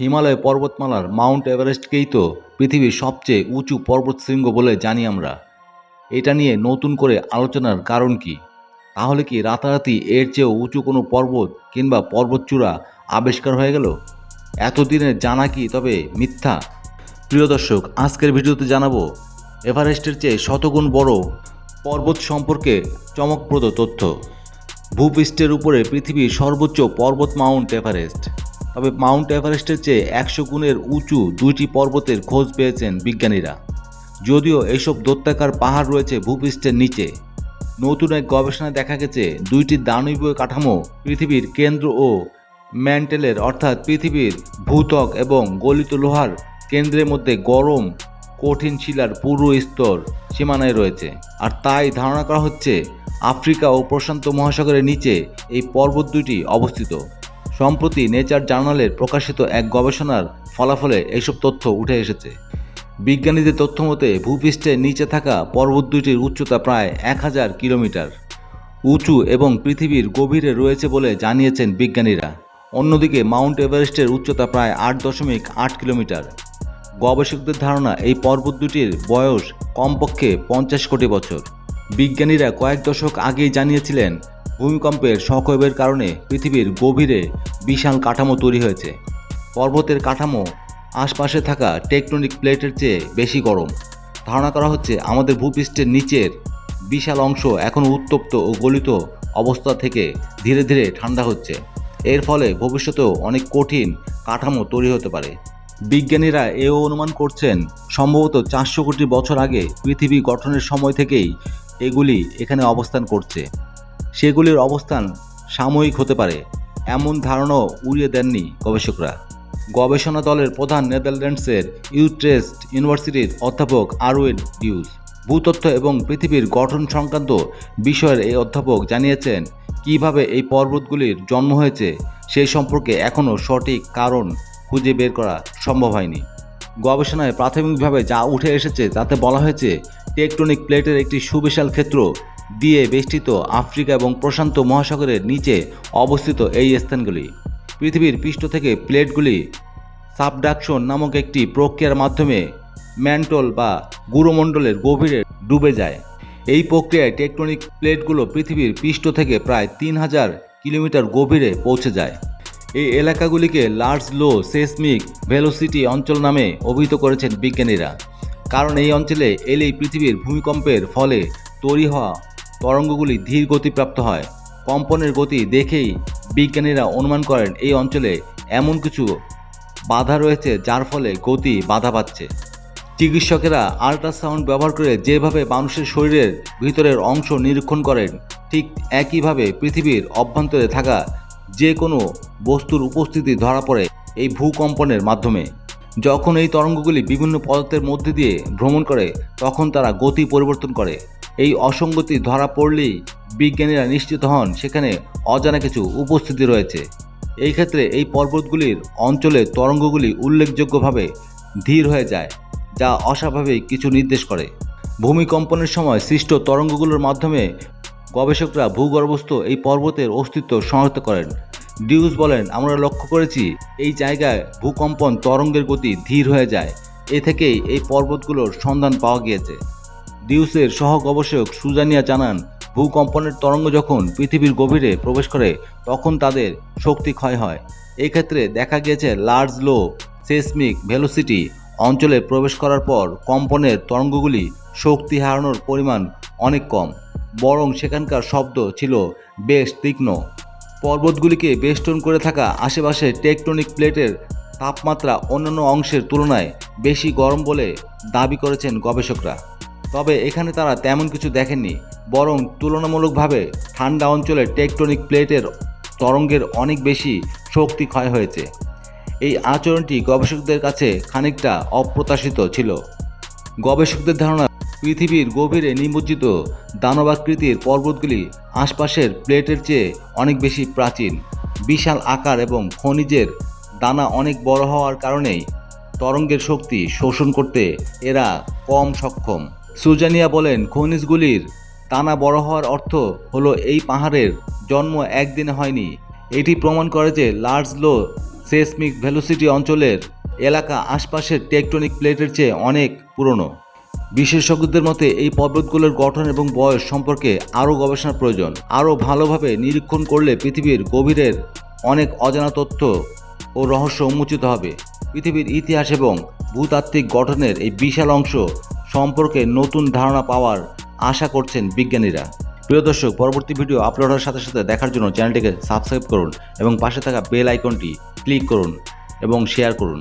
হিমালয় পর্বতমালার মাউন্ট এভারেস্টকেই তো পৃথিবীর সবচেয়ে উঁচু পর্বতশৃঙ্গ বলে জানি আমরা। এটা নিয়ে নতুন করে আলোচনার কারণ কি? তাহলে কি রাতারাতি এর চেয়েও উঁচু কোনো পর্বত কিংবা পর্বতচূড়া আবিষ্কার হয়ে গেল? এতদিনের জানা কি তবে মিথ্যা? প্রিয় দর্শক, আজকের ভিডিওতে জানাব, এভারেস্টের চেয়ে শতগুণ বড় পর্বত সম্পর্কে চমকপ্রদ তথ্য। ভূপৃষ্ঠের উপরে পৃথিবীর সর্বোচ্চ পর্বত মাউন্ট এভারেস্ট। তবে মাউন্ট এভারেস্টের চেয়ে একশো গুণের উঁচু দুইটি পর্বতের খোঁজ পেয়েছেন বিজ্ঞানীরা। যদিও এইসব দত্তাকার পাহাড় রয়েছে ভূপৃষ্ঠের নিচে। নতুন এক গবেষণায় দেখা গেছে, দুইটি দানবীয় কাঠামো পৃথিবীর কেন্দ্র ও ম্যান্টেলের, অর্থাৎ পৃথিবীর ভূত্বক এবং গলিত লোহার কেন্দ্রের মধ্যে গরম, কঠিন শিলার পুরো স্তর সীমানায় রয়েছে। আর তাই ধারণা করা হচ্ছে, আফ্রিকা ও প্রশান্ত মহাসাগরের নিচে এই পর্বত দুইটি অবস্থিত। সম্প্রতি নেচার জার্নালের প্রকাশিত এক গবেষণার ফলাফলে এইসব তথ্য উঠে এসেছে। বিজ্ঞানীদের তথ্য মতে, ভূপৃষ্ঠের নিচে থাকা পর্বত দুইটির উচ্চতা প্রায় এক হাজার কিলোমিটার। উঁচু এবং পৃথিবীর গভীরে রয়েছে বলে জানিয়েছেন বিজ্ঞানীরা। অন্যদিকে, মাউন্ট এভারেস্টের উচ্চতা প্রায় আট দশমিক আট কিলোমিটার। গবেষকদের ধারণা, এই পর্বত দুটির বয়স কমপক্ষে পঞ্চাশ কোটি বছর। বিজ্ঞানীরা কয়েক দশক আগেই জানিয়েছিলেন ভূমিকম্পের শকওয়েভের কারণে পৃথিবীর গভীরে বিশাল কাঠামো তৈরি হয়েছে। পর্বতের কাঠামো, আশপাশে থাকা টেকটনিক প্লেটের চেয়ে বেশি গরম। ধারণা করা হচ্ছে আমাদের ভূপৃষ্ঠের নিচের বিশাল অংশ এখনও উত্তপ্ত ও গলিত অবস্থা থেকে ধীরে ধীরে ঠান্ডা হচ্ছে। এর ফলে ভবিষ্যতেও অনেক কঠিন কাঠামো তৈরি হতে পারে। বিজ্ঞানীরা এও অনুমান করছেন, সম্ভবত চারশো কোটি বছর আগে পৃথিবী গঠনের সময় থেকেই এগুলি এখানে অবস্থান করছে। সেগুলির অবস্থান সাময়িক হতে পারে, এমন ধারণাও উড়িয়ে দেননি গবেষকরা। গবেষণা দলের প্রধান নেদারল্যান্ডসের ইউট্রেস্ট ইউনিভার্সিটির অধ্যাপক আরওয়েন ডিউস ভূতত্ত্ব এবং পৃথিবীর গঠন সংক্রান্ত বিষয়ের এই অধ্যাপক জানিয়েছেন, কীভাবে এই পর্বতগুলির জন্ম হয়েছে সেই সম্পর্কে এখনও সঠিক কারণ খুঁজে বের করা সম্ভব হয়নি। গবেষণায় প্রাথমিকভাবে যা উঠে এসেছে তাতে বলা হয়েছে, টেকটনিক প্লেটের একটি সুবিশাল ক্ষেত্র দিয়ে বেষ্টিত আফ্রিকা এবং প্রশান্ত মহাসাগরের নিচে অবস্থিত এই স্থানগুলি। পৃথিবীর পৃষ্ঠ থেকে প্লেটগুলি সাবডাকশন নামক একটি প্রক্রিয়ার মাধ্যমে ম্যান্টল বা গুরুমণ্ডলের গভীরে ডুবে যায়। এই প্রক্রিয়ায় টেকটনিক প্লেটগুলো পৃথিবীর পৃষ্ঠ থেকে প্রায় তিন হাজার কিলোমিটার গভীরে পৌঁছে যায়। এই এলাকাগুলিকে লার্জ লো সেসমিক ভেলোসিটি অঞ্চল নামে অভিহিত করেছেন বিজ্ঞানীরা। কারণ এই অঞ্চলে এলেই পৃথিবীর ভূমিকম্পের ফলে তৈরি হওয়া তরঙ্গগুলি ধীর গতিপ্রাপ্ত হয়। কম্পনের গতি দেখেই বিজ্ঞানীরা অনুমান করেন এই অঞ্চলে এমন কিছু বাধা রয়েছে যার ফলে গতি বাধা পাচ্ছে। চিকিৎসকেরা আল্ট্রাসাউন্ড ব্যবহার করে যেভাবে মানুষের শরীরের ভিতরের অংশ নিরীক্ষণ করেন, ঠিক একইভাবে পৃথিবীর অভ্যন্তরে থাকা যে কোনো বস্তুর উপস্থিতি ধরা পড়ে এই ভূকম্পনের মাধ্যমে। যখন এই তরঙ্গগুলি বিভিন্ন পদার্থের মধ্যে দিয়ে ভ্রমণ করে, তখন তারা গতি পরিবর্তন করে। এই অসঙ্গতি ধরা পড়লেই বিজ্ঞানীরা নিশ্চিত হন সেখানে অজানা কিছু উপস্থিতি রয়েছে। এই ক্ষেত্রে এই পর্বতগুলির অঞ্চলে তরঙ্গগুলি উল্লেখযোগ্যভাবে ধীর হয়ে যায়, যা অস্বাভাবিক কিছু নির্দেশ করে। ভূমিকম্পনের সময় সৃষ্ট তরঙ্গগুলোর মাধ্যমে গবেষকরা ভূগর্ভস্থ এই পর্বতের অস্তিত্ব শনাক্ত করেন। ডিউস বলেন, আমরা লক্ষ্য করেছি এই জায়গায় ভূকম্পন তরঙ্গের গতি ধীর হয়ে যায়। এ থেকেই এই পর্বতগুলোর সন্ধান পাওয়া গিয়েছে। ডিউসের সহ গবেষক সুজানিয়া জানান, ভূকম্পনের তরঙ্গ যখন পৃথিবীর গভীরে প্রবেশ করে, তখন তাদের শক্তি ক্ষয় হয়। এই ক্ষেত্রে দেখা গিয়েছে লার্জ লো সেসমিক ভেলোসিটি অঞ্চলে প্রবেশ করার পর কম্পনের তরঙ্গগুলি শক্তি হারানোর পরিমাণ অনেক কম, বরং সেখানকার শব্দ ছিল বেশ তীক্ষ্ণ। পর্বতগুলিকে বেষ্টন করে থাকা আশেপাশে টেকটনিক প্লেটের তাপমাত্রা অন্যান্য অংশের তুলনায় বেশি গরম বলে দাবি করেছেন গবেষকরা। তবে এখানে তারা তেমন কিছু দেখেননি, বরং তুলনামূলকভাবে ঠান্ডা অঞ্চলে টেকটনিক প্লেটের তরঙ্গের অনেক বেশি শক্তি ক্ষয় হয়েছে। এই আচরণটি গবেষকদের কাছে খানিকটা অপ্রত্যাশিত ছিল। গবেষকদের ধারণা, পৃথিবীর গভীরে নিমজ্জিত দানবাকৃতির পর্বতগুলি আশপাশের প্লেটের চেয়ে অনেক বেশি প্রাচীন। বিশাল আকার এবং খনিজের দানা অনেক বড় হওয়ার কারণেই তরঙ্গের শক্তি শোষণ করতে এরা কম সক্ষম। সুজানিয়া বলেন, খনিজগুলির দানা বড় হওয়ার অর্থ হলো এই পাহাড়ের জন্ম একদিনে হয়নি। এটি প্রমাণ করে যে লার্জ লো সেসমিক ভেলোসিটি অঞ্চলের এলাকা আশপাশের টেকটনিক প্লেটের চেয়ে অনেক পুরনো। বিশেষজ্ঞদের মতে, এই পর্বতগুলোর গঠন এবং বয়স সম্পর্কে আরও গবেষণার প্রয়োজন। আরও ভালোভাবে নিরীক্ষণ করলে পৃথিবীর গভীরের অনেক অজানা তথ্য ও রহস্য উন্মোচিত হবে। পৃথিবীর ইতিহাস এবং ভূতাত্ত্বিক গঠনের এই বিশাল অংশ সম্পর্কে নতুন ধারণা পাওয়ার আশা করছেন বিজ্ঞানীরা। প্রিয় দর্শক, পরবর্তী ভিডিও আপলোড হওয়ার সাথে সাথে দেখার জন্য চ্যানেলটিকে সাবস্ক্রাইব করুন এবং পাশে থাকা বেল আইকনটি ক্লিক করুন এবং শেয়ার করুন।